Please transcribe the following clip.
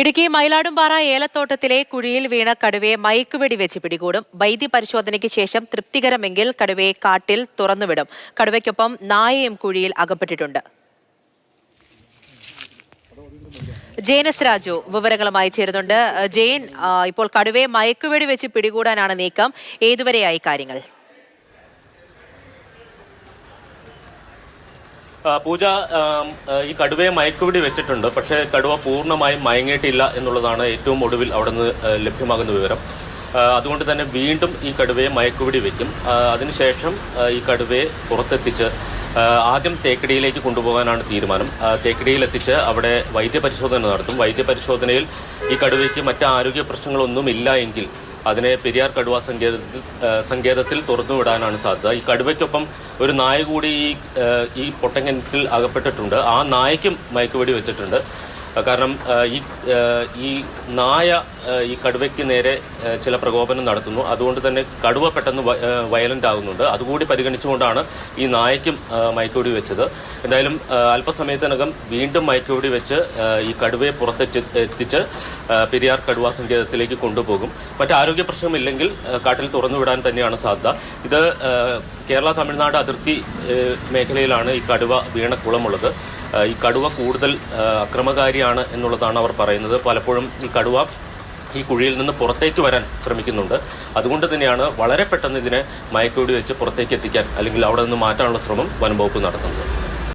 ഇടുക്കി മയിലാടുംപാറ ഏലത്തോട്ടത്തിലെ കുഴിയിൽ വീണ കടുവയെ മയക്കുവെടി വെച്ച് പിടികൂടും. വൈദ്യ പരിശോധനയ്ക്ക് ശേഷം തൃപ്തികരമെങ്കിൽ കടുവയെ കാട്ടിൽ തുറന്നുവിടും. കടുവയ്ക്കൊപ്പം നായയും കുഴിയിൽ അകപ്പെട്ടിട്ടുണ്ട്. ജെയിനസ് രാജു വിവരങ്ങളുമായി ചേരുന്നുണ്ട്. ജെയിൻ ഇപ്പോൾ കടുവയെ മയക്കുവെടി വെച്ച് പിടികൂടാനാണ് നീക്കം. ഏതുവരെയായി കാര്യങ്ങൾ? പൂജ ഈ കടുവയെ മയക്കുപിടി വെച്ചിട്ടുണ്ട്. പക്ഷേ കടുവ പൂർണമായും മയങ്ങിയിട്ടില്ല എന്നുള്ളതാണ് ഏറ്റവും ഒടുവിൽ അവിടെ നിന്ന് ലഭ്യമാകുന്ന വിവരം. അതുകൊണ്ട് തന്നെ വീണ്ടും ഈ കടുവയെ മയക്കുപിടി വെക്കും. അതിനുശേഷം ഈ കടുവയെ പുറത്തെത്തിച്ച് ആദ്യം തേക്കടിയിലേക്ക് കൊണ്ടുപോകാനാണ് തീരുമാനം. തേക്കടിയിലെത്തിച്ച് അവിടെ വൈദ്യപരിശോധന നടത്തും. വൈദ്യപരിശോധനയിൽ ഈ കടുവയ്ക്ക് മറ്റ് ആരോഗ്യ പ്രശ്നങ്ങളൊന്നും ഇല്ല എങ്കിൽ അതിനെ പെരിയാർ കടുവ സങ്കേതത്തിൽ സങ്കേതത്തിൽ തുറന്നുവിടാനാണ് സാധ്യത. ഈ കടുവയ്ക്കൊപ്പം ഒരു നായ കൂടി ഈ ഈ പൊട്ടങ്കനത്തിൽ അകപ്പെട്ടിട്ടുണ്ട്. ആ നായയ്ക്കും മയക്കുവെടി വെച്ചിട്ടുണ്ട്. കാരണം ഈ ഈ നായ ഈ കടുവയ്ക്ക് നേരെ ചില പ്രകോപനം നടത്തുന്നു. അതുകൊണ്ട് തന്നെ കടുവ പെട്ടെന്ന് വയലന്റ് ആകുന്നുണ്ട് അതുകൂടി പരിഗണിച്ചുകൊണ്ടാണ് ഈ നായയ്ക്കും ആ, മയക്കുവെടി വെച്ചത്. എന്തായാലും അല്പസമയത്തിനകം വീണ്ടും മയക്കുവെടി വെച്ച് ഈ കടുവയെ പുറത്തെത്തി എത്തിച്ച് പെരിയാർ കടുവ സങ്കേതത്തിലേക്ക് കൊണ്ടുപോകും. മറ്റു ആരോഗ്യ പ്രശ്നമില്ലെങ്കിൽ കാട്ടിൽ തുറന്നുവിടാൻ തന്നെയാണ് സാധ്യത. ഇത് കേരള തമിഴ്നാട് അതിർത്തി മേഖലയിലാണ് ഈ കടുവ വീണ കുളമുള്ളത് ഈ കടുവ കൂടുതൽ അക്രമകാരിയാണ് എന്നുള്ളതാണ് അവർ പറയുന്നത്. പലപ്പോഴും ഈ കടുവ ഈ കുഴിയിൽ നിന്ന് പുറത്തേക്ക് വരാൻ ശ്രമിക്കുന്നുണ്ട്. അതുകൊണ്ട് തന്നെയാണ് വളരെ പെട്ടെന്ന് ഇതിനെ മയക്കുവെടി വെച്ച് പുറത്തേക്ക് എത്തിക്കാൻ അല്ലെങ്കിൽ അവിടെ നിന്ന് മാറ്റാനുള്ള ശ്രമം വനം വകുപ്പ് നടത്തുന്നത്.